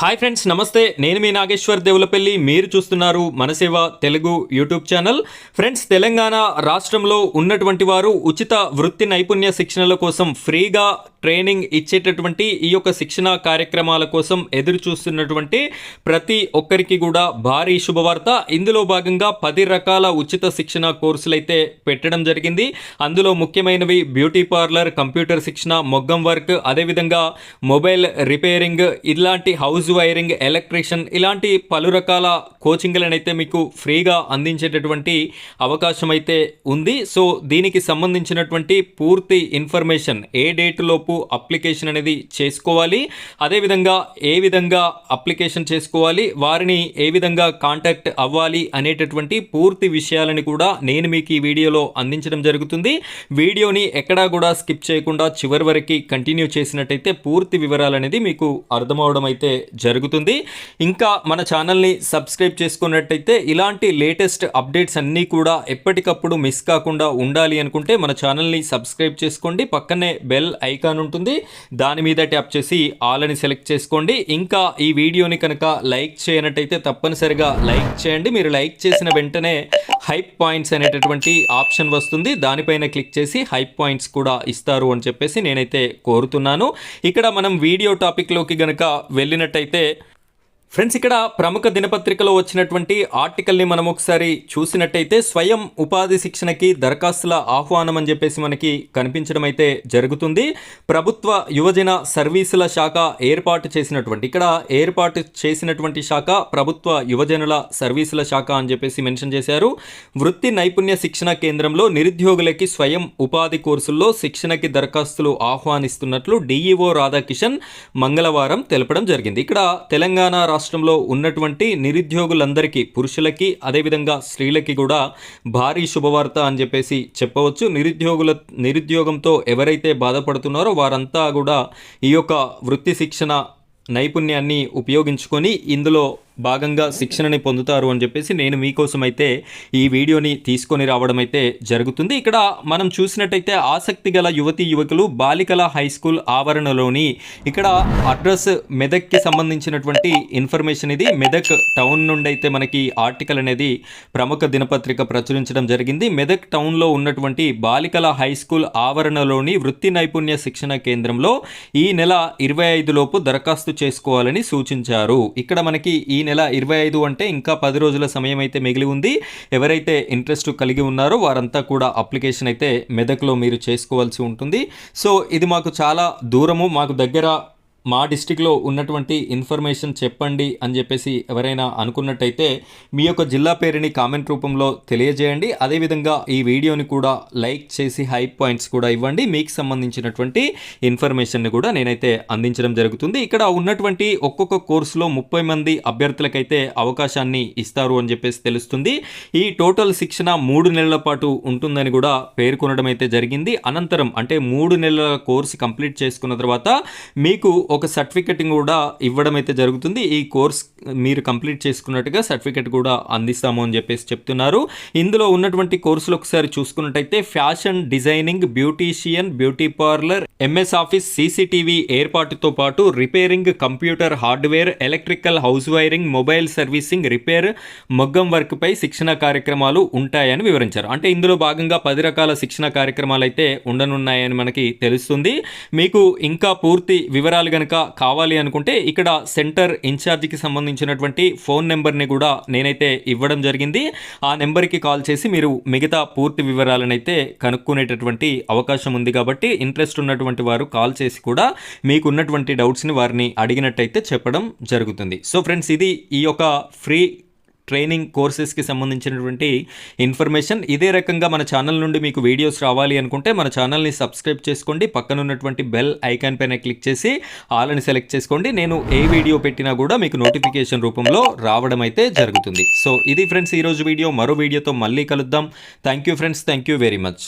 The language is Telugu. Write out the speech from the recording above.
హాయ్ ఫ్రెండ్స్ నమస్తే. నేను మీ నాగేశ్వర్ దేవులపల్లి. మీరు చూస్తున్నారు Manaseva Telugu YouTube channel. Friends Telangana రాష్ట్రంలో ఉన్నటువంటి వారు ఉచిత వృత్తి నైపుణ్య శిక్షణల కోసం ఫ్రీగా ట్రైనింగ్ ఇచ్చేటటువంటి ఈ యొక్క శిక్షణ కార్యక్రమాల కోసం ఎదురు చూస్తున్నటువంటి ప్రతి ఒక్కరికి కూడా భారీ శుభవార్త. ఇందులో భాగంగా పది రకాల ఉచిత శిక్షణ కోర్సులు అయితే పెట్టడం జరిగింది. అందులో ముఖ్యమైనవి బ్యూటీ పార్లర్ కంప్యూటర్ శిక్షణ మొగ్గం వర్క్ అదేవిధంగా మొబైల్ రిపేరింగ్ ఇలాంటి హౌస్ వైరింగ్ ఎలక్ట్రీషియన్ ఇలాంటి పలు రకాల కోచింగ్లను అయితే మీకు ఫ్రీగా అందించేటటువంటి అవకాశం అయితే ఉంది. సో దీనికి సంబంధించినటువంటి పూర్తి ఇన్ఫర్మేషన్ ఏ డేట్ లోపు అప్లికేషన్ అనేది చేసుకోవాలి. అదేవిధంగా ఏ విధంగా అప్లికేషన్ చేసుకోవాలి వారిని ఏ విధంగా కాంటాక్ట్ అవ్వాలి అనేటటువంటి పూర్తి విషయాలని కూడా నేను మీకు ఈ వీడియోలో అందించడం జరుగుతుంది. వీడియోని ఎక్కడా కూడా స్కిప్ చేయకుండా చివరి వరకు కంటిన్యూ చేసినట్టయితే పూర్తి వివరాలు అనేది మీకు అర్థమవడం అయితే జరుగుతుంది. ఇంకా మన ఛానల్ని సబ్స్క్రైబ్ చేసుకున్నట్టయితే ఇలాంటి లేటెస్ట్ అప్డేట్స్ అన్నీ కూడా ఎప్పటికప్పుడు మిస్ కాకుండా ఉండాలి అనుకుంటే మన ఛానల్ని సబ్స్క్రైబ్ చేసుకోండి. పక్కనే బెల్ ఐకాన్ ఉంటుంది. దాని మీద ట్యాప్ చేసి ఆల్ అని సెలెక్ట్ చేసుకోండి. ఇంకా ఈ వీడియోని కనుక లైక్ చేయనట్టయితే తప్పనిసరిగా లైక్ చేయండి. మీరు లైక్ చేసిన వెంటనే హైప్ పాయింట్స్ అనేటటువంటి ఆప్షన్ వస్తుంది. దానిపైన క్లిక్ చేసి హైప్ పాయింట్స్ కూడా ఇస్తారు అని చెప్పేసి నేనైతే కోరుతున్నాను. ఇక్కడ మనం వీడియో టాపిక్లోకి గనక వెళ్ళినట్టయితే ఫ్రెండ్స్ ఇక్కడ ప్రముఖ దినపత్రికలో వచ్చినటువంటి ఆర్టికల్ని మనం ఒకసారి చూసినట్టయితే స్వయం ఉపాధి శిక్షణకి దరఖాస్తుల ఆహ్వానం అని చెప్పేసి మనకి కనిపించడం అయితే జరుగుతుంది. ప్రభుత్వ యువజన సర్వీసుల శాఖ ఏర్పాటు చేసినటువంటి ఇక్కడ ఏర్పాటు చేసినటువంటి శాఖ ప్రభుత్వ యువజనుల సర్వీసుల శాఖ అని చెప్పేసి మెన్షన్ చేశారు. వృత్తి నైపుణ్య శిక్షణ కేంద్రంలో నిరుద్యోగులకి స్వయం ఉపాధి కోర్సుల్లో శిక్షణకి దరఖాస్తులు ఆహ్వానిస్తున్నట్లు డిఈఓ రాధాకిషన్ మంగళవారం తెలపడం జరిగింది. ఇక్కడ తెలంగాణ రాష్ట్రంలో ఉన్నటువంటి నిరుద్యోగులందరికీ పురుషులకి అదేవిధంగా స్త్రీలకి కూడా భారీ శుభవార్త అని చెప్పేసి చెప్పవచ్చు. నిరుద్యోగుల నిరుద్యోగంతో ఎవరైతే బాధపడుతున్నారో వారంతా కూడా ఈ యొక్క వృత్తి శిక్షణ నైపుణ్యాన్ని ఉపయోగించుకొని ఇందులో భాగంగా శిక్షణని పొందుతారు అని చెప్పేసి నేను మీకోసం అయితే ఈ వీడియోని తీసుకొని రావడం అయితే జరుగుతుంది. ఇక్కడ మనం చూసినట్టయితే ఆసక్తి గల యువతి యువకులు బాలికల హై స్కూల్ ఆవరణలోని ఇక్కడ అడ్రస్ మెదక్కి సంబంధించినటువంటి ఇన్ఫర్మేషన్ ఇది. మెదక్ టౌన్ నుండి అయితే మనకి ఆర్టికల్ అనేది ప్రముఖ దినపత్రిక ప్రచురించడం జరిగింది. మెదక్ టౌన్లో ఉన్నటువంటి బాలికల హై స్కూల్ ఆవరణలోని వృత్తి నైపుణ్య శిక్షణ కేంద్రంలో ఈ నెల ఇరవై ఐదు లోపు దరఖాస్తు చేసుకోవాలని సూచించారు. ఇక్కడ మనకి ఈ నెల ఇరవై ఐదు అంటే ఇంకా పది రోజుల సమయం అయితే మిగిలి ఉంది. ఎవరైతే ఇంట్రెస్ట్ కలిగి ఉన్నారో వారంతా కూడా అప్లికేషన్ అయితే మెదక్లో మీరు చేసుకోవాల్సి ఉంటుంది. సో ఇది మాకు చాలా దూరము. మాకు దగ్గర మా డిస్టిక్లో ఉన్నటువంటి ఇన్ఫర్మేషన్ చెప్పండి అని చెప్పేసి ఎవరైనా అనుకున్నట్టయితే మీ యొక్క జిల్లా పేరుని కామెంట్ రూపంలో తెలియజేయండి. అదేవిధంగా ఈ వీడియోని కూడా లైక్ చేసి హై పాయింట్స్ కూడా ఇవ్వండి. మీకు సంబంధించినటువంటి ఇన్ఫర్మేషన్ని కూడా నేనైతే అందించడం జరుగుతుంది. ఇక్కడ ఉన్నటువంటి ఒక్కొక్క కోర్సులో ముప్పై మంది అభ్యర్థులకైతే అవకాశాన్ని ఇస్తారు అని చెప్పేసి తెలుస్తుంది. ఈ టోటల్ శిక్షణ మూడు నెలల పాటు ఉంటుందని కూడా పేర్కొనడం అయితే జరిగింది. అనంతరం అంటే మూడు నెలల కోర్సు కంప్లీట్ చేసుకున్న తర్వాత మీకు ఒక సర్టిఫికెట్ కూడా ఇవ్వడం అయితే జరుగుతుంది. ఈ కోర్స్ మీరు కంప్లీట్ చేసుకున్నట్టుగా సర్టిఫికెట్ కూడా అందిస్తాము అని చెప్పేసి చెప్తున్నారు. ఇందులో ఉన్నటువంటి కోర్సులు ఒకసారి చూసుకున్నట్టయితే fashion designing beautician beauty parlour MS Office CCTV ఏర్పాటుతో పాటు repairing computer hardware electrical house wiring mobile servicing repair మగ్గం వర్క్పై శిక్షణ కార్యక్రమాలు ఉంటాయని వివరించారు. అంటే ఇందులో భాగంగా పది రకాల శిక్షణ కార్యక్రమాలు అయితే ఉండనున్నాయని మనకి తెలుస్తుంది. మీకు ఇంకా పూర్తి వివరాలు కనుక కావాలి అనుకుంటే ఇక్కడ సెంటర్ ఇన్ఛార్జికి సంబంధించినటువంటి ఫోన్ నెంబర్ని కూడా నేనైతే ఇవ్వడం జరిగింది. ఆ నెంబర్కి కాల్ చేసి మీరు మిగతా పూర్తి వివరాలను అయితే కనుక్కునేటటువంటి అవకాశం ఉంది కాబట్టి ఇంట్రెస్ట్ ఉన్నటువంటి వారు కాల్ చేసి కూడా మీకు ఉన్నటువంటి డౌట్స్ని వారిని అడిగినట్టయితే చెప్పడం జరుగుతుంది. సో ఫ్రెండ్స్ ఇది ఈ యొక్క ఫ్రీ ట్రైనింగ్ కోర్సెస్కి సంబంధించినటువంటి ఇన్ఫర్మేషన్. ఇదే రకంగా మన ఛానల్ నుండి మీకు వీడియోస్ రావాలి అనుకుంటే మన ఛానల్ని సబ్స్క్రైబ్ చేసుకోండి. పక్కన ఉన్నటువంటి బెల్ ఐకాన్ పైన క్లిక్ చేసి ఆల్ అని సెలెక్ట్ చేసుకోండి. నేను ఏ వీడియో పెట్టినా కూడా మీకు నోటిఫికేషన్ రూపంలో రావడం అయితే జరుగుతుంది. సో ఇది ఫ్రెండ్స్ ఈరోజు వీడియో. మరో వీడియోతో మళ్ళీ కలుద్దాం. Thank you friends. Thank you very much.